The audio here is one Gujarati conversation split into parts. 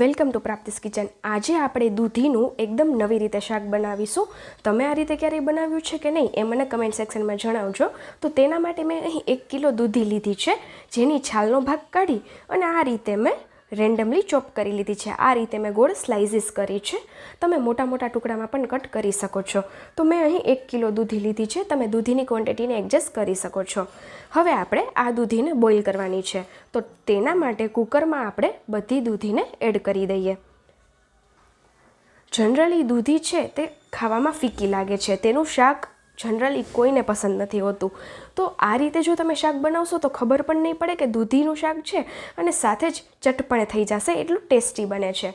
Welcome to પ્રાપ્તિસ kitchen. આજે આપણે દૂધીનું એકદમ નવી રીતે શાક બનાવીશું. તમે આ રીતે ક્યારેય બનાવ્યું છે કે નહીં, એ મને કમેન્ટ સેક્શનમાં જણાવજો. તો તેના માટે મેં અહીં એક કિલો દૂધી લીધી છે, જેની છાલનો ભાગ કાઢી અને આ રીતે મેં રેન્ડમલી ચોપ કરી લીધી છે. આ રીતે મેં ગોળ સ્લાઇસીસ કરી છે. તમે મોટા મોટા ટુકડામાં પણ કટ કરી શકો છો. તો મેં અહીં એક કિલો દૂધી લીધી છે. તમે દૂધીની ક્વોન્ટિટીને એડજસ્ટ કરી શકો છો. હવે આપણે આ દૂધીને બોઇલ કરવાની છે. તો તેના માટે કુકરમાં આપણે બધી દૂધીને એડ કરી દઈએ. જનરલી દૂધી છે તે ખાવામાં ફીકી લાગે છે. તેનું શાક જનરલી કોઈને પસંદ નથી હોતું. તો આ રીતે જો તમે શાક બનાવશો તો ખબર પણ નહીં પડે કે દૂધીનું શાક છે અને સાથે જ ચટપણે થઈ જશે, એટલું ટેસ્ટી બને છે.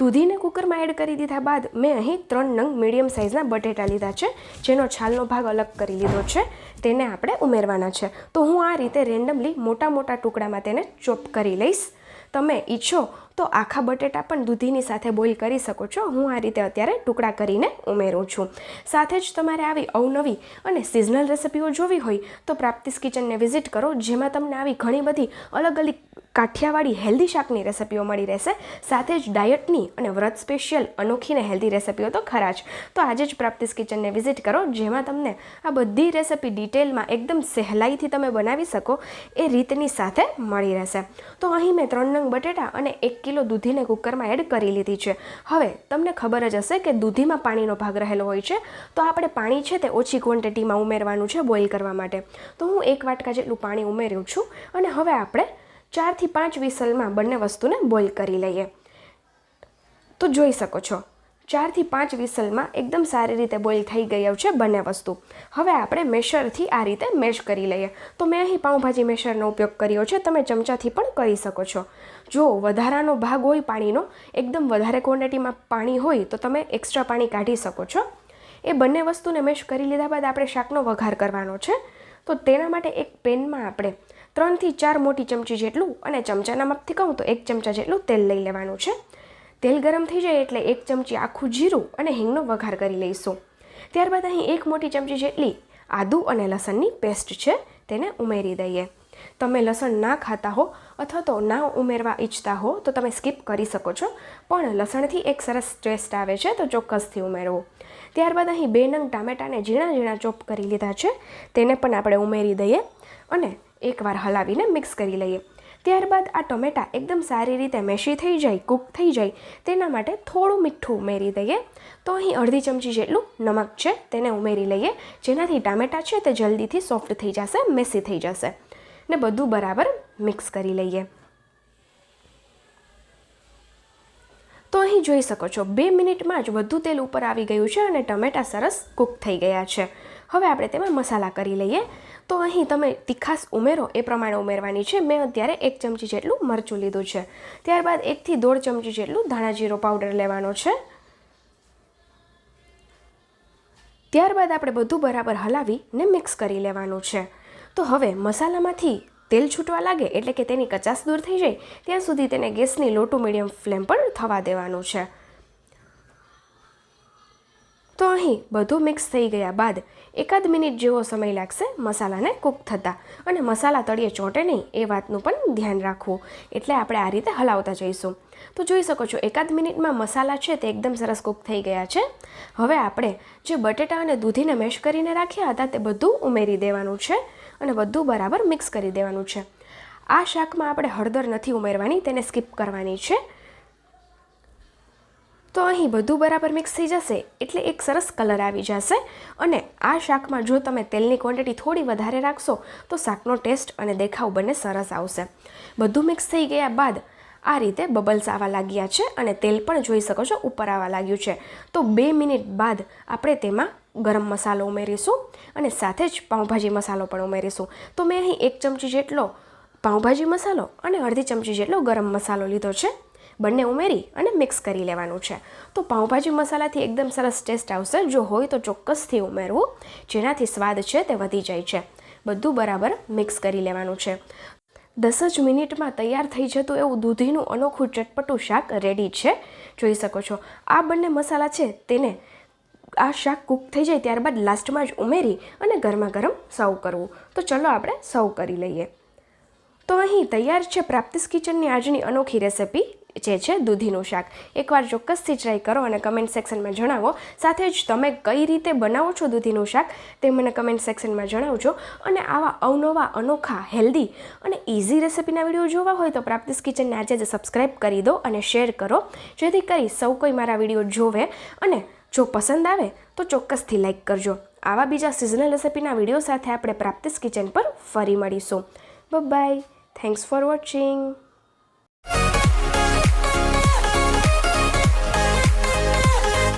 દૂધીને કુકરમાં એડ કરી દીધા બાદ મેં અહીં ત્રણ નંગ મીડિયમ સાઇઝના બટેટા લીધા છે, જેનો છાલનો ભાગ અલગ કરી લીધો છે, તેને આપણે ઉમેરવાના છે. તો હું આ રીતે રેન્ડમલી મોટા મોટા ટુકડામાં તેને ચોપ કરી લઈશ. તમે ઈચ્છો તો આખા બટેટા પણ દૂધીની સાથે બોઇલ કરી શકો છો. હું આ રીતે અત્યારે ટુકડા કરીને ઉમેરું છું. સાથે જ તમારે આવી અવનવી અને સિઝનલ રેસિપીઓ જોવી હોય તો પ્રાપ્તિસ કિચનને વિઝિટ કરો, જેમાં તમને આવી ઘણી બધી અલગ અલગ કાઠિયાવાડી હેલ્ધી શાકની રેસિપીઓ મળી રહેશે. સાથે જ ડાયટની અને વ્રત સ્પેશિયલ અનોખીને હેલ્ધી રેસિપીઓ તો ખરા જ. તો આજે જ પ્રાપ્તિસ કિચનને વિઝિટ કરો, જેમાં તમને આ બધી રેસિપી ડિટેલમાં એકદમ સહેલાઈથી તમે બનાવી શકો, એ રીતની સાથે મળી રહેશે. તો અહીં મેં ત્રણ નંગ બટેટા અને એક કિલો દૂધીને કુકરમાં એડ કરી લીધી છે. હવે તમને ખબર જ હશે કે દૂધીમાં પાણીનો ભાગ રહેલો હોય છે. તો આપણે પાણી છે તે ઓછી ક્વોન્ટિટીમાં ઉમેરવાનું છે બોઇલ કરવા માટે. તો હું એક વાટકા જેટલું પાણી ઉમેર્યું છું. અને હવે આપણે ચારથી પાંચ વિસલમાં બંને વસ્તુને બોઇલ કરી લઈએ. તો જોઈ શકો છો, ચારથી પાંચ વિસલમાં એકદમ સારી રીતે બોઇલ થઈ ગઈ છે બંને વસ્તુ. હવે આપણે મેશરથી આ રીતે મેશ કરી લઈએ. તો મેં અહીં પાઉંભાજી મેશરનો ઉપયોગ કર્યો છે, તમે ચમચાથી પણ કરી શકો છો. જો વધારાનો ભાગ હોય પાણીનો, એકદમ વધારે ક્વોન્ટિટીમાં પાણી હોય તો તમે એક્સ્ટ્રા પાણી કાઢી શકો છો. એ બંને વસ્તુને મેશ કરી લીધા બાદ આપણે શાકનો વઘાર કરવાનો છે. તો તેના માટે એક પેનમાં આપણે ત્રણથી ચાર મોટી ચમચી જેટલું અને ચમચાના માપથી કહું તો એક ચમચા જેટલું તેલ લઈ લેવાનું છે. તેલ ગરમ થઈ જાય એટલે એક ચમચી આખું જીરું અને હિંગનો વઘાર કરી લઈશું. ત્યારબાદ અહીં એક મોટી ચમચી જેટલી આદુ અને લસણની પેસ્ટ છે, તેને ઉમેરી દઈએ. તમે લસણ ના ખાતા હો અથવા તો ના ઉમેરવા ઈચ્છતા હો, તો તમે સ્કીપ કરી શકો છો. પણ લસણથી એક સરસ ટેસ્ટ આવે છે, તો ચોક્કસથી ઉમેરવો. ત્યારબાદ અહીં બે નંગ ટામેટાને ઝીણા ઝીણા ચોપ કરી લીધા છે. તેને પણ આપણે ઉમેરી દઈએ અને એકવાર હલાવીને મિક્સ કરી લઈએ. ત્યારબાદ આ ટમેટા એકદમ સારી રીતે મેશી થઈ જાય કૂક થઈ જાય, તેના માટે થોડું મીઠું ઉમેરી દઈએ. તો અહીં અડધી ચમચી જેટલું નમક છે, તેને ઉમેરી લઈએ. જેનાથી ટામેટા છે તે જલ્દીથી સોફ્ટ થઈ જશે મેસી થઈ જશે. ને બધું બરાબર મિક્સ કરી લઈએ. તો અહીં જોઈ શકો છો, બે મિનિટમાં જ બધું તેલ ઉપર આવી ગયું છે અને ટમેટા સરસ કૂક થઈ ગયા છે. હવે આપણે તેમાં મસાલા કરી લઈએ. તો અહીં તમે તીખાસ ઉમેરો, એ પ્રમાણે ઉમેરવાની છે. મેં અત્યારે એક ચમચી જેટલું મરચું લીધું છે. ત્યારબાદ એકથી દોઢ ચમચી જેટલું ધાણા જીરો પાવડર લેવાનો છે. ત્યારબાદ આપણે બધું બરાબર હલાવીને મિક્સ કરી લેવાનું છે. તો હવે મસાલામાંથી તેલ છૂટવા લાગે એટલે કે તેની કચાસ દૂર થઈ જાય, ત્યાં સુધી તેને ગેસની લોટું મીડિયમ ફ્લેમ પર થવા દેવાનું છે. તો અહીં બધું મિક્સ થઈ ગયા બાદ એકાદ મિનિટ જેવો સમય લાગશે મસાલાને કૂક થતાં. અને મસાલા તળિયે ચોંટે નહીં, એ વાતનું પણ ધ્યાન રાખવું. એટલે આપણે આ રીતે હલાવતા જઈશું. તો જોઈ શકો છો, એકાદ મિનિટમાં મસાલા છે તે એકદમ સરસ કૂક થઈ ગયા છે. હવે આપણે જે બટેટા અને દૂધીને મેશ કરીને રાખ્યા હતા તે બધું ઉમેરી દેવાનું છે અને બધું બરાબર મિક્સ કરી દેવાનું છે. આ શાકમાં આપણે હળદર નથી ઉમેરવાની, તેને સ્કીપ કરવાની છે. તો અહીં બધું બરાબર મિક્સ થઈ જશે એટલે એક સરસ કલર આવી જશે. અને આ શાકમાં જો તમે તેલની ક્વોન્ટિટી થોડી વધારે રાખશો, તો શાકનો ટેસ્ટ અને દેખાવ બંને સરસ આવશે. બધું મિક્સ થઈ ગયા બાદ આ રીતે બબલ્સ આવવા લાગ્યા છે અને તેલ પણ જોઈ શકો છો ઉપર આવવા લાગ્યું છે. તો બે મિનિટ બાદ આપણે તેમાં ગરમ મસાલો ઉમેરીશું અને સાથે જ પાઉંભાજી મસાલો પણ ઉમેરીશું. તો મેં અહીં એક ચમચી જેટલો પાઉંભાજી મસાલો અને અડધી ચમચી જેટલો ગરમ મસાલો લીધો છે. બંને ઉમેરી અને મિક્સ કરી લેવાનું છે. તો પાઉંભાજી મસાલાથી એકદમ સરસ ટેસ્ટ આવશે. જો હોય તો ચોક્કસથી ઉમેરવું. જેનાથી સ્વાદ છે તે વધી જાય છે. બધું બરાબર મિક્સ કરી લેવાનું છે. દસ જ મિનિટમાં તૈયાર થઈ જતું એવું દૂધીનું અનોખું ચટપટું શાક રેડી છે. જોઈ શકો છો. આ બંને મસાલા છે તેને આ શાક કૂક થઈ જાય ત્યારબાદ લાસ્ટમાં જ ઉમેરી અને ગરમા ગરમ સર્વ કરવું. તો ચલો આપણે સર્વ કરી લઈએ. તો અહીં તૈયાર છે પ્રાપ્તિસ કિચનની આજની અનોખી રેસિપી જે છે દૂધીનું શાક. એકવાર ચોક્કસથી ટ્રાય કરો અને કમેન્ટ સેક્શનમાં જણાવો. સાથે જ તમે કઈ રીતે બનાવો છો દૂધીનું શાક તે મને કમેન્ટ સેક્શનમાં જણાવજો. અને આવા અવનવા, અનોખા હેલ્ધી અને ઇઝી રેસિપીના વીડિયો જોવા હોય તો પ્રાપ્તિસ કિચનને આજે જ સબસ્ક્રાઈબ કરી દો અને શેર કરો. જેથી કરી સૌ કોઈ મારા વીડિયો જોવે અને જો પસંદ આવે તો ચોક્કસથી લાઇક કરજો. આવા બીજા સિઝનલ રેસિપીના વીડિયો સાથે આપણે પ્રાપ્તિસ કિચન પર ફરી મળીશું. By thanks for watching